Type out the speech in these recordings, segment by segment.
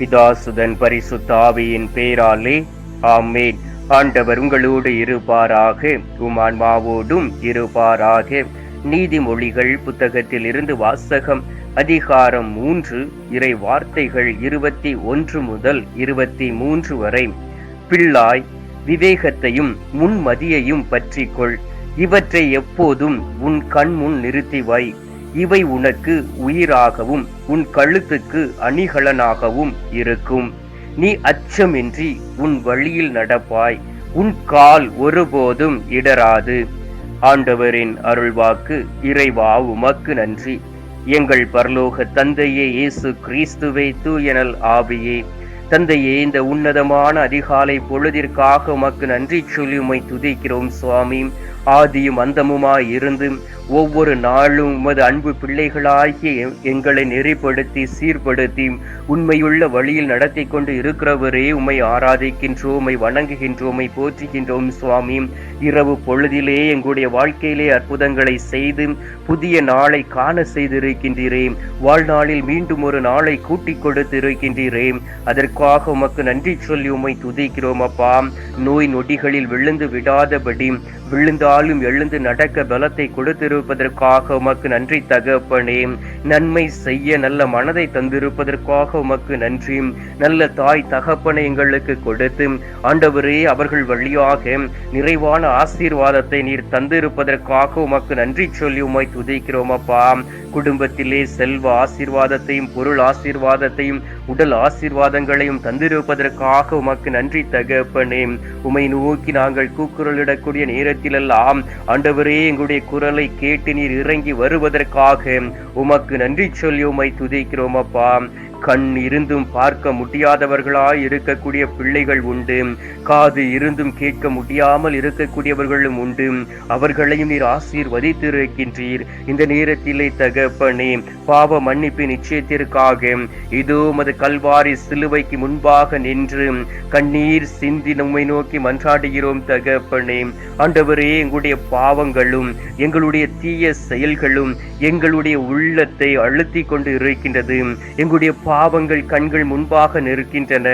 பிதாசுதன் பரிசுத்தாவியின் பேராலே ஆமேன். ஆண்டவர் உங்களோடு இருப்பாராக உமான்மாவோடும் இருப்பாராக. நீதிமொழிகள் புத்தகத்தில் இருந்து வாசகம் அதிகாரம் மூன்று இறை வார்த்தைகள் இருபத்தி ஒன்று முதல் இருபத்தி மூன்று வரை. பிள்ளாய் விவேகத்தையும் முன்மதியையும் பற்றிக்கொள். இவற்றை எப்போதும் உன் கண் முன் நிறுத்தி வை. இவை உனக்கு உயிராகவும் உன் கழுத்துக்கு அணிகலனாகவும் இருக்கும். நீ அச்சமின்றி உன் வழியில் நடப்பாய் உன் கால் ஒருபோதும் இடராது. ஆண்டவரின் அருள்வாக்கு இறைவா உமக்கு நன்றி. எங்கள் பரலோக தந்தையே இயேசு கிறிஸ்துவை தூயனல் ஆவியே. தந்தையே இந்த உன்னதமான அதிகாலை பொழுதிற்காக உமக்கு நன்றி சொல்லி உமை துதிக்கிறோம் சுவாமி. ஆதியும் அந்தமுமாய் இருந்தும் ஒவ்வொரு நாளும் உமது அன்பு பிள்ளைகளாகிய எங்களை நெறிப்படுத்தி சீர்படுத்தி உண்மையுள்ள வழியில் நடத்தி கொண்டு இருக்கிறவரே உம்மை ஆராதிக்கின்றோம் உமை வணங்குகின்றோம் உமை போற்றுகின்றோம் சுவாமி. இரவு பொழுதிலே எங்களுடைய வாழ்க்கையிலே அற்புதங்களை செய்து புதிய நாளை காண செய்திருக்கின்றீரே. வாழ்நாளில் மீண்டும் ஒரு நாளை கூட்டிக் கொடுத்து அதற்காக உமக்கு நன்றி சொல்லி உமை துதிக்கிறோம் அப்பா. நோய் நொடிகளில் விழுந்து விடாதபடி விழுந்தாலும் எழுந்து நடக்க பலத்தை கொடுத்திருப்பதற்காக உமக்கு நன்றி தகப்பனே. நன்மை செய்ய நல்ல மனதை தந்திருப்பதற்காக உமக்கு நன்றி. நல்ல தாய் தகப்பனை எங்களுக்கு கொடுத்து. ஆண்டவரே அவர்கள் வழியாக நிறைவான ஆசீர்வாதத்தை நீர் தந்திருப்பதற்காக உமக்கு நன்றி சொல்லி உமை துதிக்கிறோம் அப்பா. குடும்பத்திலே செல்வ ஆசீர்வாதத்தையும் பொருள் ஆசீர்வாதத்தையும் உடல் ஆசீர்வாதங்களையும் தந்திருப்பதற்காக உமக்கு நன்றி தகப்பனே. உமை நோக்கி நாங்கள் கூக்குரலிடக்கூடிய நேரத்திலெல்லாம் ஆண்டவரே எங்களுடைய குரலை கேட்டு நீர் இறங்கி வருவதற்காக உமக்கு நன்றி சொல்லி உமை துதிக்கிறோம் அப்பா. கண் இருந்தும் பார்க்க முடியாதவர்களாய் இருக்கக்கூடிய பிள்ளைகள் உண்டு. காது இருந்தும் கேட்க முடியாமல் இருக்கக்கூடியவர்களும் உண்டு. அவர்களையும் நீர் ஆசீர்வதித்திருக்கின்றீர். இந்த நேரத்திலே தகப்பனே பாவ மன்னிப்பு நிச்சயத்திற்காக இதோ மது கல்வாரி சிலுவைக்கு முன்பாக நின்று கண்ணீர் சிந்தி நம்மை நோக்கி மன்றாடுகிறோம் தகப்பனே. ஆண்டவரே எங்களுடைய பாவங்களும் எங்களுடைய தீய செயல்களும் எங்களுடைய உள்ளத்தை அழுத்தி கொண்டு இருக்கின்றது. எங்களுடைய பாவங்கள் கண்கள் முன்பாக நிற்கின்றன.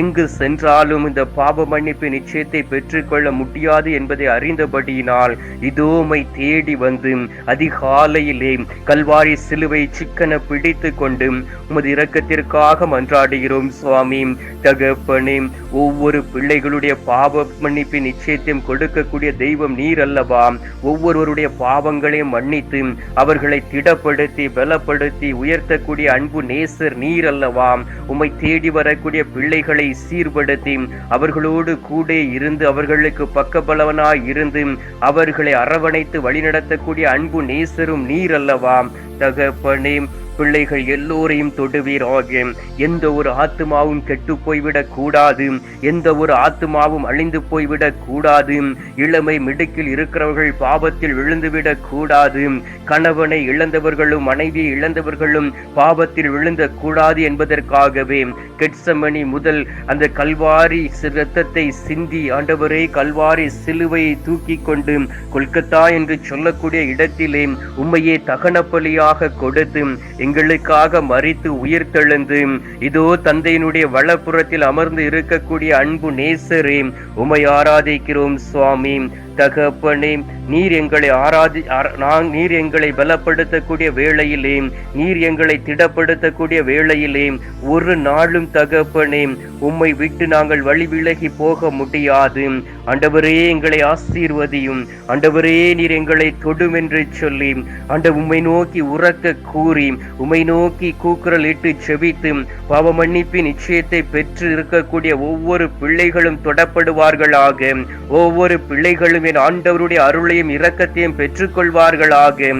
எங்கு சென்றாலும் இந்த பாவ மன்னிப்பு நிச்சயத்தை பெற்றுக்கொள்ள முடியாது என்பதை அறிந்தபடியினால் இதோமை தேடி வந்து அதிகாலையிலே கல்வாரி சிலுவை சிக்கன பிடித்து கொண்டு உமது இரக்கத்திற்காக மன்றாடுகிறோம் சுவாமி. தகப்பனே ஒவ்வொரு பிள்ளைகளுடைய பாவ மன்னிப்பு நிச்சயத்தையும் கொடுக்கக்கூடிய தெய்வம் நீர் அல்லவா? ஒவ்வொருவருடைய பாவங்களையும் மன்னித்து அவர்களை திடப்படுத்தி பலப்படுத்தி உயர்த்தக்கூடிய அன்பு நேசர் நீர் நீர் அல்லவாம் உம்மை தேடி வரக்கூடிய பிள்ளைகளை சீர்படுத்தி அவர்களோடு கூட இருந்து அவர்களுக்கு பக்கபலவனாய் இருந்து அவர்களை அரவணைத்து வழிநடத்தக்கூடிய அன்பு நேசரும் நீர் அல்லவாம் தகப்பனே பிள்ளைகள் எல்லோரையும் தொடுவீராக. எந்த ஒரு ஆத்மாவும் கெட்டு போய்விடக் கூடாது. எந்த ஒரு ஆத்மாவும் அழிந்து போய்விடக் கூடாது. இளமை மிடுக்கில் இருக்கிறவர்கள் பாவத்தில் விழுந்துவிடக் கூடாது. கணவனை இழந்தவர்களும் மனைவியை இழந்தவர்களும் பாவத்தில் விழுந்த கூடாது என்பதற்காகவே கெட்சமணி முதல் அந்த கல்வாரி ரத்தத்தை சிந்தி ஆண்டவரே கல்வாரி சிலுவையை தூக்கி கொண்டு கொல்கத்தா என்று சொல்லக்கூடிய இடத்திலே உண்மையே பலியாக கொடுத்து எங்களுக்காக மறித்து உயிர்த்தெழுந்து இதோ தந்தையினுடைய வலப்புறத்தில் அமர்ந்து இருக்கக்கூடிய அன்பு நேசரே உமை ஆராதிக்கிறோம் சுவாமி. தகப்பனே நீர் எங்களை ஆராதி நான் நீர் எங்களை பலப்படுத்தக்கூடிய வேளையிலே நீர் எங்களை திடப்படுத்தக்கூடிய வேளையிலே ஒரு நாளும் தகப்பனே உம்மை விட்டு நாங்கள் வழி விலகி போக முடியாது. அண்டவரே எங்களை ஆசீர்வதியும். அண்டவரே நீர் எங்களை தொடும் என்று சொல்லி அண்ட உம்மை நோக்கி உறக்க கூறி உம்மை நோக்கி கூக்குரல் இட்டு செவித்து பாவ மன்னிப்பின் நிச்சயத்தை பெற்று இருக்கக்கூடிய ஒவ்வொரு பிள்ளைகளும் தொடப்படுவார்களாக. ஒவ்வொரு பிள்ளைகளும் என் ஆண்டவருடைய அருளையும் இரக்கத்தையும் பெற்றுக்கொள்வார்களாக.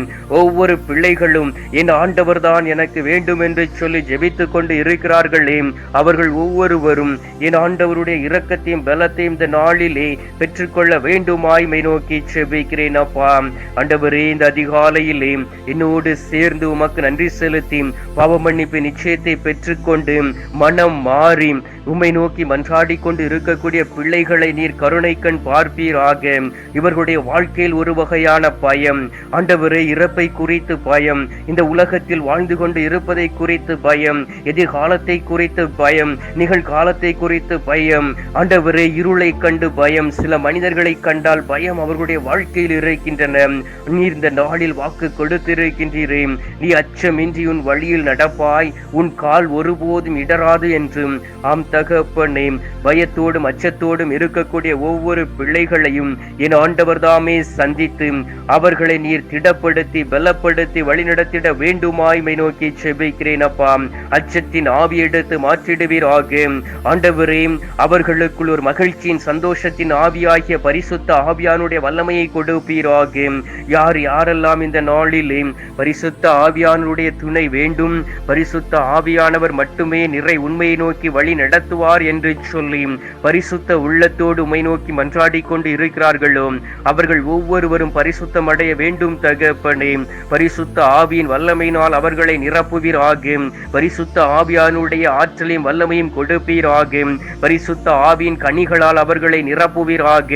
ஒவ்வொரு பிள்ளைகளும் என் ஆண்டவர் தான் எனக்கு வேண்டும் என்று சொல்லி ஜெபித்து கொண்டு இருக்கிறார்களே. அவர்கள் ஒவ்வொருவரும் என் ஆண்டவருடைய இரக்கத்தையும் பலத்தையும் இந்த நாளிலே பெற்றுக்கொள்ள வேண்டுமாய் மை நோக்கி செபிக்கிறேன் அப்பா. ஆண்டவரே இந்த அதிகாலையிலே என்னோடு சேர்ந்து உமக்கு நன்றி செலுத்தி பாவ மன்னிப்பு நிச்சயத்தை பெற்றுக்கொண்டு மனம் மாறி உம்மை நோக்கி மன்றாடி கொண்டு இருக்கக்கூடிய பிள்ளைகளை நீர் கருணை கண் பார்ப்பீராக. இவர்களுடைய வாழ்க்கையில் ஒரு வகையான பயம் ஆண்டவரே இறப்பை குறித்து பயம் இந்த உலகத்தில் வாழ்ந்து கொண்டு இருப்பதை குறித்து பயம் எதிர்காலத்தை குறித்து பயம் நிகழ்காலத்தை குறித்து பயம். ஆண்டவரே இருளை கண்டு பயம் சில மனிதர்களை கண்டால் பயம் அவர்களுடைய வாழ்க்கையில் இருக்கின்றன. நீர் இந்த நாளில் வாக்கு கொடுத்திருக்கின்றீரே. நீ அச்சமின்றி உன் வழியில் நடப்பாய் உன் கால் ஒருபோதும் இடராது என்றும். ஆம் தகப்பனே பயத்தோடும் அச்சத்தோடும் இருக்கக்கூடிய ஒவ்வொரு பிள்ளைகளையும் என் ஆண்டவர் தாமே சந்தித்து அவர்களை நீர் திடப்படுத்தி பலப்படுத்தி வழிநடத்திட வேண்டுமாய்மை நோக்கி செபிக்கிறேன் அப்பா. அச்சத்தின் ஆவி எடுத்து மாற்றிடுவீராக. ஆண்டவரே அவர்களுக்குள் ஒரு மகிழ்ச்சியின் சந்தோஷத்தின் ஆவியாகிய பரிசுத்த ஆவியானுடைய வல்லமையை கொடுப்பீராக. யார் யாரெல்லாம் இந்த நாளில் பரிசுத்த ஆவியானுடைய துணை வேண்டும்? பரிசுத்த ஆவியானவர் மட்டுமே நிறை உண்மையை நோக்கி வழி நடத்துவார் என்று சொல்லி பரிசுத்த உள்ளத்தோடு உமை நோக்கி மன்றாடி கொண்டு இருக்கிறார்களோ அவர்கள் ஒவ்வொருவரும் பரிசுத்தம் அடைய வேண்டும் தகப்பனே. பரிசுத்த ஆவியின் வல்லமையினால் அவர்களை நிரப்புவீராக. பரிசுத்த ஆவியானுடைய ஆற்றலையும் வல்லமையும் கொடுப்பீராக. பரிசுத்த ஆவியின் கனிகளால் அவர்களை நிரப்புவீராக.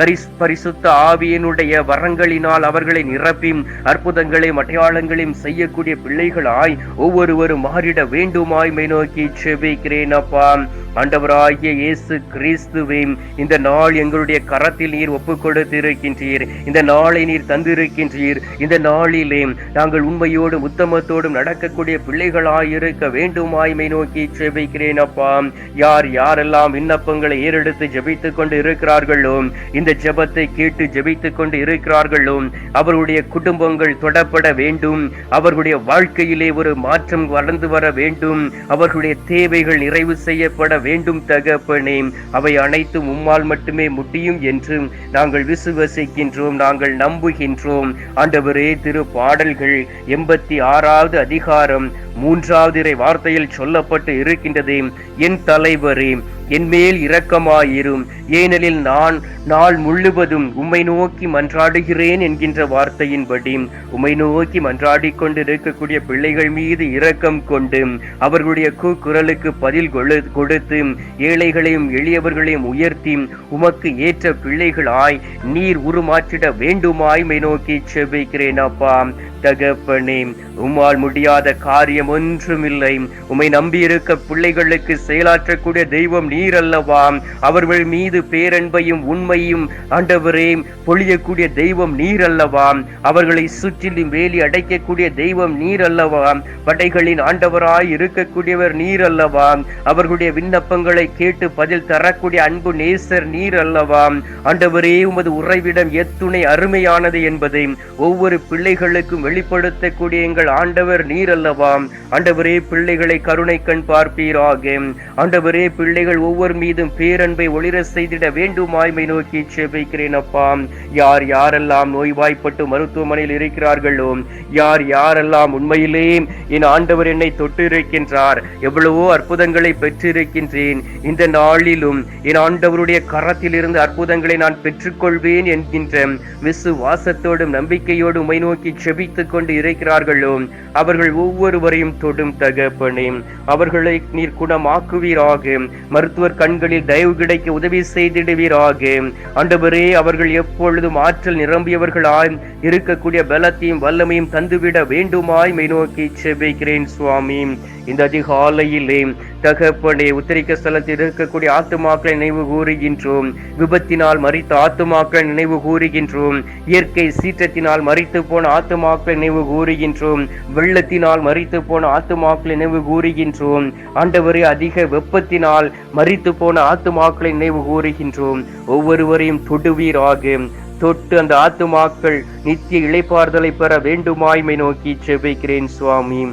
கரிஸ் பரிசுத்த ஆவியினுடைய வரங்களினால் அவர்களை நிரப்பி அற்புதங்களையும் அடையாளங்களையும் செய்யக்கூடிய பிள்ளைகளாய் ஒவ்வொருவரும் மாறிட வேண்டுமாய் மை நோக்கி செபிக்கிறேன் அப்பா. ஆண்டவராகிய இயேசு கிறிஸ்துவையும் இந்த நாள் எங்களுடைய கரத்தில் நீர் ஒப்பு கொடுத்திருக்கின்றீர் இந்த நாளை நீர் தந்திருக்கின்றீர். இந்த நாளிலே நாங்கள் உண்மையோடும் உத்தமத்தோடும் நடக்கக்கூடிய பிள்ளைகளாயிருக்க வேண்டுமாய்மை நோக்கி செபிக்கிறேன் அப்பா. யார் யாரெல்லாம் விண்ணப்பங்களை ஏறெடுத்து ஜெபித்துக் கொண்டு இருக்கிறார்களோ இந்த ஜெபத்தை கேட்டு ஜெபித்துக் கொண்டு இருக்கிறார்களோ அவருடைய குடும்பங்கள் தொடப்பட வேண்டும். அவர்களுடைய வாழ்க்கையிலே ஒரு மாற்றம் வளர்ந்து வர வேண்டும். அவர்களுடைய தேவைகள் நிறைவு ஏற்பட வேண்டும் தகப்பனே. அவை அனைத்தும் உம்மால் மட்டுமே முடியும் என்று நாங்கள் விசுவசிக்கின்றோம் நாங்கள் நம்புகின்றோம். ஆண்டவரே திரு பாடல்கள் எண்பத்தி ஆறாவது அதிகாரம் மூன்றாவது இறை வார்த்தையில் சொல்லப்பட்டு இருக்கின்றது என் தலைவரே என் மேல் இரக்கமாயிரும். ஏனெனில் நான் நாள் முழுவதும் உம்மை நோக்கி மன்றாடுகிறேன் என்கின்ற வார்த்தையின்படி உம்மை நோக்கி மன்றாடி கொண்டு இருக்கக்கூடிய பிள்ளைகள் மீது இரக்கம் கொண்டு அவர்களுடைய கூக்குரலுக்கு பதில் கொடுத்து ஏழைகளையும் எளியவர்களையும் உயர்த்தி உமக்கு ஏற்ற பிள்ளைகளாய் நீர் உருமாற்றிட வேண்டுமாய் மை நோக்கி செபிக்கிறேன் அப்பா. தகப்பனே உம்மால் முடியாத காரியம் ஒன்றுமில்லை. உமை நம்பியிருக்க பிள்ளைகளுக்கு செயலாற்றக்கூடிய தெய்வம் நீர் அல்லவா அவர்கள் மீது பேரன்பையும் உண்மையும் ஆண்டவரே பொழியக்கூடிய தெய்வம் நீர் அல்லவா அவர்களை சுற்றிலும் வேலி அடைக்கக்கூடிய தெய்வம் நீர் அல்லவா படைகளின் ஆண்டவராய் இருக்கக்கூடியவர் நீர் அல்லவா அவர்களுடைய விண்ணப்பங்களை கேட்டு பதில் தரக்கூடிய அன்பு நேசர் நீர் அல்லவா ஆண்டவரே உமது உறைவிடம் எத்துணை அருமையானது என்பதை ஒவ்வொரு பிள்ளைகளுக்கும் வெளிப்படுத்தக்கூடிய எங்கள் ஆண்டவர் நீர் அல்லவா ஆண்டவரே பிள்ளைகளை கருணை கண் பார்ப்பீராக. ஆண்டவரே பிள்ளைகள் ஒவ்வொரு மீதும் பேரன்பை ஒளிர செய்திட வேண்டுமாய்மை நோக்கி செபிக்கிறேன் அப்பா. யார் யாரெல்லாம் நோய்வாய்ப்பட்டு மருத்துவமனையில் இருக்கிறார்களோ யார் யாரெல்லாம் உண்மையிலே என் ஆண்டவர் என்னை தொட்டு இருக்கின்றார் எவ்வளவோ அற்புதங்களை பெற்றிருக்கின்றேன். இந்த நாளிலும் என் ஆண்டவருடைய கரத்தில் இருந்து அற்புதங்களை நான் பெற்றுக்கொள்வேன் என்கின்ற விசுவாசத்தோடும் நம்பிக்கையோடும் உமை நோக்கி செபித்துக் கொண்டு இருக்கிறார்களோ அவர்கள் ஒவ்வொருவரையும் தொடும் தகப்பனே. அவர்களை நீர் குணமாக்குவீராக. மருத்துவர் கண்களில் தயவு கிடைக்க உதவி செய்திடுவீராக. ஆண்டவரே அவர்கள் எப்பொழுதும் ஆற்றல் நிரம்பியவர்களாய் இருக்கக்கூடிய பலத்தையும் வல்லமையும் தந்துவிட வேண்டுமாய் மை நோக்கி செபிக்கிறேன் சுவாமி. இந்த அதிகாலையிலே தகப்பனே உத்தரிக்க ஸ்தலத்தில் இருக்கக்கூடிய ஆத்துமாக்களை நினைவு கூறுகின்றோம். விபத்தினால் மறித்த ஆத்துமாக்களை நினைவு கூறுகின்றோம். இயற்கை சீற்றத்தினால் மறித்து போன ஆத்துமாக்களை நினைவு கூறுகின்றோம். வெள்ளத்தினால் மறித்து போன ஆத்துமாக்களை நினைவு கூறுகின்றோம். ஆண்டவரே அதிக வெப்பத்தினால் மறித்து போன ஆத்துமாக்களை நினைவு கூறுகின்றோம். ஒவ்வொருவரையும் தொடுவீராக. தொட்டு அந்த ஆத்துமாக்கள் நித்திய இளைப்பாறுதலை பெற வேண்டுமாய்மை நோக்கி செபிக்கிறேன் சுவாமி.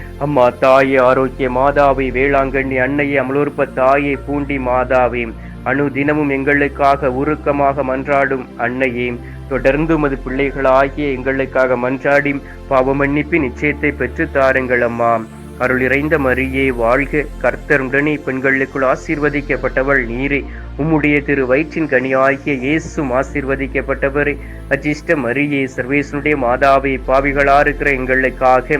அம்மா தாயே ஆரோக்கிய மாதாவை வேளாங்கண்ணி அன்னையை அமலோற்ப தாயே பூண்டி மாதாவே. அணு தினமும் எங்களுக்காக உருக்கமாக மன்றாடும் அன்னையே. தொடர்ந்து உமது பிள்ளைகளாகிய எங்களுக்காக மன்றாடி பாவமன்னிப்பு நிச்சயத்தை பெற்று தாருங்கள் அம்மா. அருள் இறைந்த மரியே வாழ்க கர்த்தருடனே பெண்களுக்குள் ஆசீர்வதிக்கப்பட்டவள் நீரே. உம்முடைய திரு வயிற்றின் கனியாகிய இயேசும் ஆசீர்வதிக்கப்பட்டவரே. அஜிஷ்ட மரியே சர்வேசனுடைய மாதாவை பாவிகளா இருக்கிற எங்களுக்காக